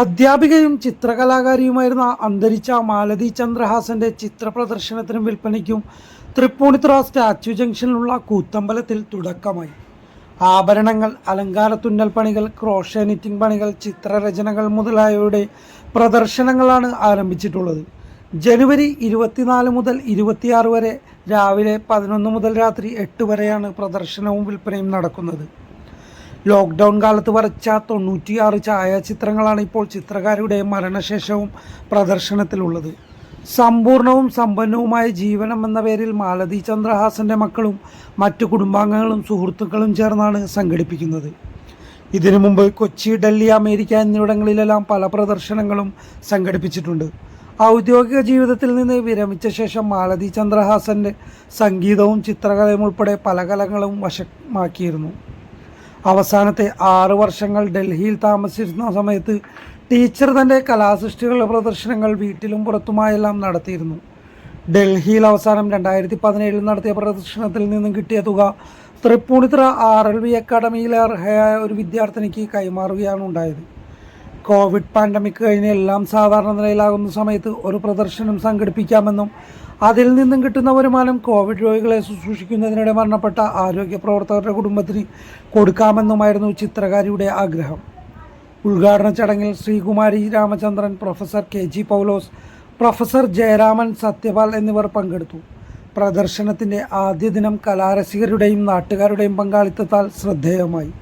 അധ്യാപികയും ചിത്രകലാകാരിയുമായിരുന്ന അന്തരിച്ച മാലതി ചന്ദ്രഹാസന്റെ ചിത്ര പ്രദർശനത്തിനും വിൽപ്പനയ്ക്കും തൃപ്പൂണിത്തുറ സ്റ്റാച്യു ജംഗ്ഷനിലുള്ള കൂത്തമ്പലത്തിൽ തുടക്കമായി. ആഭരണങ്ങൾ അലങ്കാര തുന്നൽ പണികൾ ക്രോഷ നിറ്റിംഗ് പണികൾ ചിത്രരചനകൾ മുതലായവയുടെ പ്രദർശനങ്ങളാണ് ആരംഭിച്ചിട്ടുള്ളത്. ജനുവരി ഇരുപത്തിനാല് മുതൽ ഇരുപത്തിയാറ് വരെ രാവിലെ പതിനൊന്ന് മുതൽ രാത്രി എട്ട് വരെയാണ് പ്രദർശനവും വിൽപ്പനയും നടക്കുന്നത്. ലോക്ക്ഡൗൺ കാലത്ത് വരച്ച തൊണ്ണൂറ്റിയാറ് ഛായാചിത്രങ്ങളാണ് ഇപ്പോൾ ചിത്രകാരിയുടെ മരണശേഷവും പ്രദർശനത്തിലുള്ളത്. സമ്പൂർണവും സമ്പന്നവുമായ ജീവനം എന്ന പേരിൽ മാലതി ചന്ദ്രഹാസന്റെ മക്കളും മറ്റു കുടുംബാംഗങ്ങളും സുഹൃത്തുക്കളും ചേർന്നാണ് സംഘടിപ്പിക്കുന്നത്. ഇതിനു മുമ്പ് കൊച്ചി ഡൽഹി അമേരിക്ക എന്നിവിടങ്ങളിലെല്ലാം പല പ്രദർശനങ്ങളും സംഘടിപ്പിച്ചിട്ടുണ്ട്. ഔദ്യോഗിക ജീവിതത്തിൽ നിന്ന് വിരമിച്ച ശേഷം മാലതി ചന്ദ്രഹാസന്റെ സംഗീതവും ചിത്രകലയും ഉൾപ്പെടെ പല കലകളും വശമാക്കിയിരുന്നു. അവസാനത്തെ ആറ് വർഷങ്ങൾ ഡൽഹിയിൽ താമസിച്ചിരുന്ന സമയത്ത് ടീച്ചർ തന്റെ കലാസൃഷ്ടികളുടെ പ്രദർശനങ്ങൾ വീട്ടിലും പുറത്തുമായെല്ലാം നടത്തിയിരുന്നു. ഡൽഹിയിൽ അവസാനം രണ്ടായിരത്തി പതിനേഴിൽ നടത്തിയ പ്രദർശനത്തിൽ നിന്നും കിട്ടിയ തുക തൃപ്പൂണിത്തുറ ആർ എൽ വി അക്കാഡമിയിലെ അർഹയായ ഒരു വിദ്യാർത്ഥിനിക്ക് കൈമാറുകയാണ് ഉണ്ടായത്. കോവിഡ് പാൻഡമിക് കഴിഞ്ഞ് എല്ലാം സാധാരണ നിലയിലാകുന്ന സമയത്ത് ഒരു പ്രദർശനം സംഘടിപ്പിക്കാമെന്നും അതിൽ നിന്നും കിട്ടുന്ന വരുമാനം കോവിഡ് രോഗികളെ ശുശ്രൂഷിക്കുന്നതിനിടെ മരണപ്പെട്ട ആരോഗ്യ പ്രവർത്തകരുടെ കുടുംബത്തിന് കൊടുക്കാമെന്നുമായിരുന്നു ചിത്രകാരിയുടെ ആഗ്രഹം. ഉദ്ഘാടന ചടങ്ങിൽ Sreekumari Ramachandran professor K G Paulose professor Jayaraman Sathyapal എന്നിവർ പങ്കെടുത്തു. പ്രദർശനത്തിന്റെ ആദ്യ ദിനം കലാരസികരുടെയും നാട്ടുകാരുടെയും പങ്കാളിത്തത്താൽ ശ്രദ്ധേയമായി.